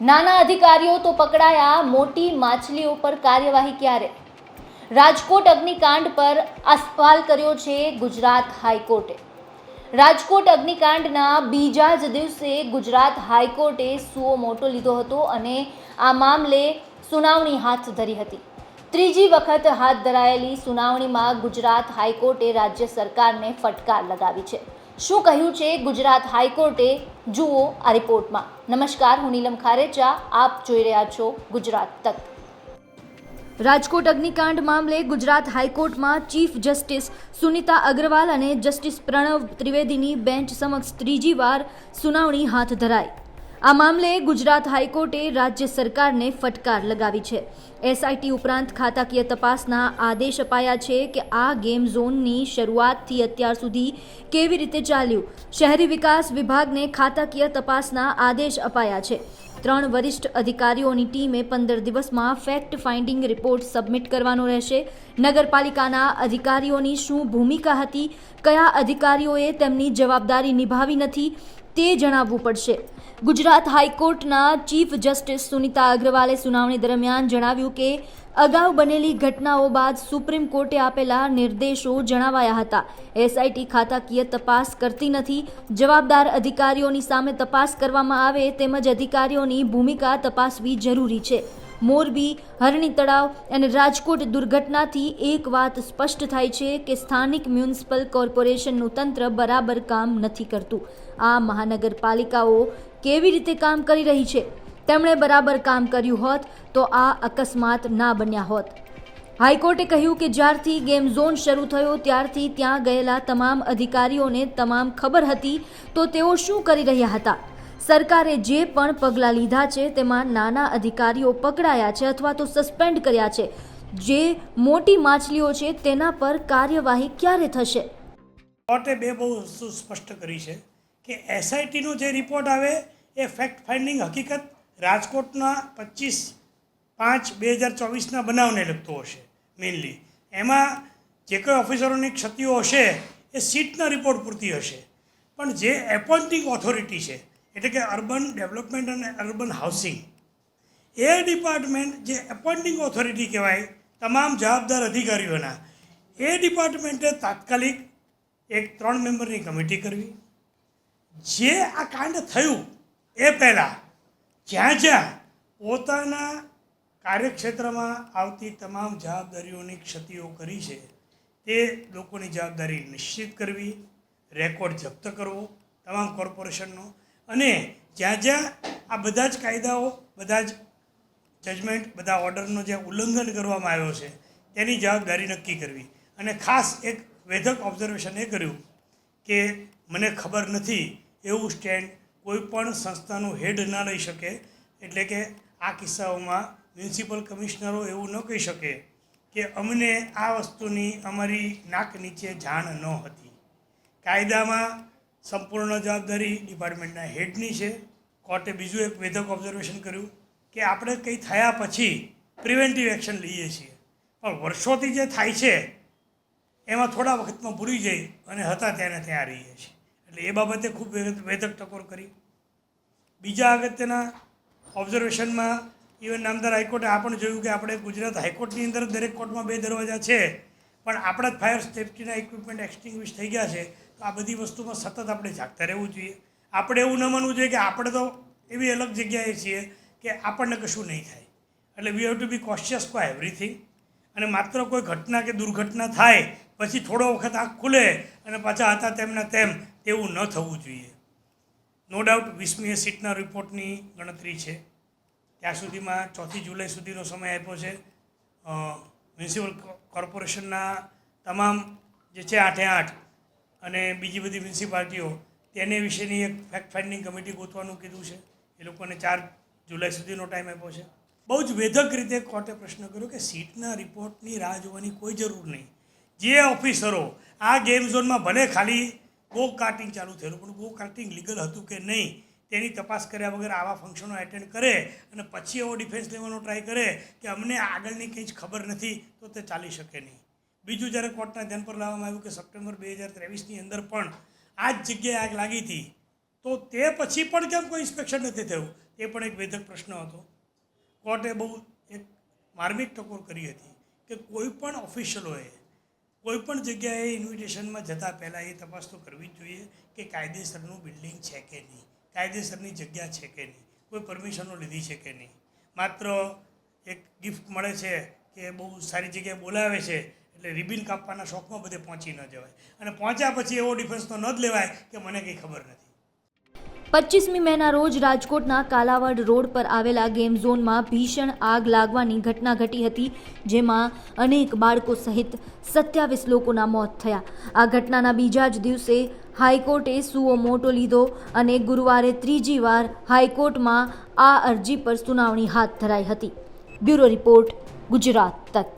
નાના અધિકારીઓ તો પકડાયા, મોટી માછલીઓ પર કાર્યવાહી ક્યારે? રાજકોટ અગ્નિકાંડ પર અસવાલ કર્યો છે ગુજરાત હાઈકોર્ટે. રાજકોટ અગ્નિકાંડના બીજા જ દિવસે ગુજરાત હાઈકોર્ટે સુઓ મોટો લીધો હતો અને આ મામલે સુનાવણી હાથ ધરી હતી. ત્રીજી વખત હાથ ધરાયેલી સુનાવણીમાં ગુજરાત હાઈકોર્ટે રાજ્ય સરકારને ફટકાર લગાવી છે. શું કહ્યું છે ગુજરાત હાઈકોર્ટે? જુઓ આ રિપોર્ટમાં. નમસ્કાર, હું નીલમ ખારેચા. આપ જોઈ રહ્યા છો ગુજરાત તક. રાજકોટ અગ્નિકાંડ મામલે ગુજરાત હાઈકોર્ટમાં ચીફ જસ્ટિસ સુનિતા અગ્રવાલ અને જસ્ટિસ પ્રણવ ત્રિવેદીની બેન્ચ સમક્ષ ત્રીજી વાર સુનાવણી હાથ ધરાઈ. આ મામલે ગુજરાત હાઈકોર્ટે રાજ્ય સરકારને ફટકાર લગાવી છે. એસઆઈટી ઉપરાંત ખાતાકીય તપાસના આદેશ અપાયા છે કે આ ગેમ ઝોનની શરૂઆતથી અત્યાર સુધી કેવી રીતે ચાલ્યું? શહેરી વિકાસ વિભાગને ખાતાકીય તપાસના આદેશ અપાયા છે. ત્રણ વરિષ્ઠ અધિકારીઓની ટીમે પંદર દિવસમાં ફેક્ટ ફાઇન્ડિંગ રિપોર્ટ સબમિટ કરવાનો રહેશે. નગરપાલિકાના અધિકારીઓની શું ભૂમિકા હતી? કયા અધિકારીઓએ તેમની જવાબદારી નિભાવી નથી? તે જણાવવું પડશે. ગુજરાત હાઈકોર્ટના ચીફ જસ્ટિસ સુનિતા અગ્રવાલે સુનાવણી દરમિયાન જણાવ્યું કે અગાઉ બનેલી ઘટનાઓ બાદ સુપ્રીમ કોર્ટે આપેલા નિર્દેશો જણાવાયા હતા. એસઆઈટી ખાતાકીય તપાસ કરતી નથી. જવાબદાર અધિકારીઓની સામે તપાસ કરવામાં આવે તેમજ અધિકારીઓની ભૂમિકા તપાસવી જરૂરી છે. મોરબી, હરણી તળાવ અને રાજકોટ દુર્ઘટનાથી એક વાત સ્પષ્ટ થાય છે કે સ્થાનિક મ્યુનિસિપલ કોર્પોરેશનનું તંત્ર બરાબર કામ નથી કરતું. આ મહાનગરપાલિકાઓ કેવી રીતે કામ કરી રહી છે? તેમણે બરાબર કામ કર્યું હોત તો આ અકસ્માત ના બન્યા હોત. હાઈકોર્ટે કહ્યું કે જ્યારથી ગેમ ઝોન શરૂ થયો ત્યારથી ત્યાં ગયેલા તમામ અધિકારીઓને તમામ ખબર હતી તો તેઓ શું કરી રહ્યા હતા. સરકારે જે પણ પગલાં લીધા છે તેમાં નાના અધિકારીઓ પકડાયા છે અથવા તો સસ્પેન્ડ કર્યા છે. જે મોટી માછલીઓ છે તેના પર કાર્યવાહી ક્યારે થશે? કોર્ટે બે બહુ સ્પષ્ટ કરી છે કે એસઆઈટીનો જે રિપોર્ટ આવે એ ફેક્ટ ફાઇન્ડિંગ હકીકત રાજકોટના પચીસ પાંચ બે હજાર ચોવીસના બનાવને લગતો હશે મેઇનલી એમાં જે કોઈ ઓફિસરોની ક્ષતિઓ હશે, એ સીટના રિપોર્ટ પૂરતી હશે. પણ જે એપોઇન્ટિંગ ઓથોરિટી છે, એટલે કે અર્બન ડેવલપમેન્ટ અને અર્બન હાઉસિંગ એ ડિપાર્ટમેન્ટ જે એપોઇન્ટિંગ ઓથોરિટી કહેવાય, તમામ જવાબદાર અધિકારીઓના, એ ડિપાર્ટમેન્ટે તાત્કાલિક એક ત્રણ મેમ્બરની કમિટી કરવી. જે આ કાંડ થયું, એ પહેલાં જ્યાં જ્યાં પોતાના કાર્યક્ષેત્રમાં આવતી તમામ જવાબદારીઓની ક્ષતિઓ કરી છે, તે લોકોની જવાબદારી નિશ્ચિત કરવી, રેકોર્ડ જપ્ત કરવો, તમામ કોર્પોરેશનનો. અને જ્યાં જ્યાં આ બધા જ કાયદાઓ, બધા જ જજમેન્ટ, બધા ઓર્ડરનો જે ઉલ્લંઘન કરવામાં આવ્યો છે, તેની જવાબદારી નક્કી કરવી. અને ખાસ એક વેધક ઓબ્ઝર્વેશન એ કર્યું કે મને ખબર નથી એવું સ્ટેન્ડ કોઈ પણ સંસ્થાનું હેડ ના લઈ શકે, એટલે કે આ કિસ્સાઓમાં મ્યુનિસિપલ કમિશનરો એવું ન કહી શકે કે અમને આ વસ્તુની અમારી નાક નીચે જાણ ન હતી. કાયદામાં સંપૂર્ણ જવાબદારી ડિપાર્ટમેન્ટના હેડની છે. કોર્ટે બીજું એક વેધક ઓબ્ઝર્વેશન કર્યું કે આપણે કંઈ થયા પછી પ્રિવેન્ટિવ એક્શન લઈએ છીએ. પણ વર્ષોથી જે થાય છે, એમાં થોડા વખતમાં ભૂલી જઈ અને હતા તેને ત્યાં રહીએ છીએ. એટલે એ બાબતે ખૂબ વેધ- વેધક ટકોર કરી. બીજા અગત્યના ઓબ્ઝર્વેશનમાં ઇવન નામદાર હાઈકોર્ટે આ પણ જોયું કે આપણે ગુજરાત હાઈકોર્ટની અંદર દરેક કોર્ટમાં બે દરવાજા છે, પણ આપણા જ ફાયર સેફ્ટીના ઇક્વિપમેન્ટ એક્સટિંગ્વિશ થઈ ગયા છે, તો આ બધી વસ્તુમાં સતત આપણે જાગતા રહેવું જોઈએ. આપણે એવું ન માનવું જોઈએ કે આપણે તો એવી અલગ જગ્યાએ છીએ કે આપણને કશું નહીં થાય. એટલે we have to be cautious for everything અને માત્ર કોઈ ઘટના કે દુર્ઘટના થાય, પછી થોડો વખત આંખ ખુલે અને પાછા હતા તેમના તેમ તેવું ન થવું જોઈએ. નો ડાઉટ વીસમી સીટના રિપોર્ટની ગણતરી છે. ત્યાં સુધીમાં ચોથી જુલાઈ સુધીનો સમય આપ્યો છે. મ્યુનિસિપલ કોર્પોરેશનના તમામ જે છે આઠે આઠ અને બીજી બધી મ્યુનિસિપાલિટીઓ તેને વિશેની એક ફેક્ટ ફાઇન્ડિંગ કમિટી ગોતવાનું કીધું છે. એ લોકોને ચાર જુલાઈ સુધીનો ટાઈમ આપ્યો છે. બહુ જ વેધક રીતે કોર્ટે પ્રશ્ન કર્યો કે સીટના રિપોર્ટની રાહ જોવાની કોઈ જરૂર નહીં. જે ઓફિસરો આ ગેમ ઝોનમાં ભલે ખાલી ગો કાર્ટિંગ ચાલુ થયેલું, પણ ગો કાર્ટિંગ લીગલ હતું કે નહીં, તેની તપાસ કર્યા વગર આવા ફંક્શનો એટેન્ડ કરે અને પછી એવો ડિફેન્સ લેવાનો ટ્રાય કરે કે અમને આગળની કંઈ જ ખબર નથી, તો તે ચાલી શકે નહીં. બીજું જ્યારે કોર્ટના ધ્યાન પર લાવવામાં આવ્યું કે સપ્ટેમ્બર બે હજાર ત્રેવીસની અંદર પણ આ જ જગ્યાએ આગ લાગી હતી, તો તે પછી પણ કેમ કોઈ ઇન્સ્પેક્શન નથી થયું? એ પણ એક વેધક પ્રશ્ન હતો. કોર્ટે બહુ એક માર્મિક ટકોર કરી હતી કે કોઈ પણ ઓફિશિયલોએ કોઈ પણ જગ્યાએ ઇન્વિટેશનમાં જતાં પહેલાં એ તપાસ તો કરવી જ જોઈએ કે કાયદેસરનું બિલ્ડિંગ છે કે નહીં. કાયદેસરની જગ્યા છે કે નહીં. કોઈ પરમિશનો લીધી છે કે નહીં. માત્ર એક ગિફ્ટ મળે છે કે બહુ સારી જગ્યાએ બોલાવે છે, એટલે રિબિન કાપવાના શોખમાં બધે પહોંચી ન જવાય. અને પહોંચ્યા પછી એવો ડિફેન્સ તો ન જ લેવાય કે મને કંઈ ખબર નથી. પચીસમી મેના રોજ રાજકોટના કાલાવડ રોડ પર આવેલા ગેમ ઝોનમાં ભીષણ આગ લાગવાની ઘટના ઘટી હતી, જેમાં અનેક બાળકો સહિત સત્યાવીસ લોકોના મોત થયા. આ ઘટનાના બીજા જ દિવસે હાઈકોર્ટે સુઓ મોટો લીધો અને ગુરુવારે ત્રીજી વાર હાઈકોર્ટમાં આ અરજી પર સુનાવણી હાથ ધરાઈ હતી. બ્યુરો રિપોર્ટ ગુજરાત તક.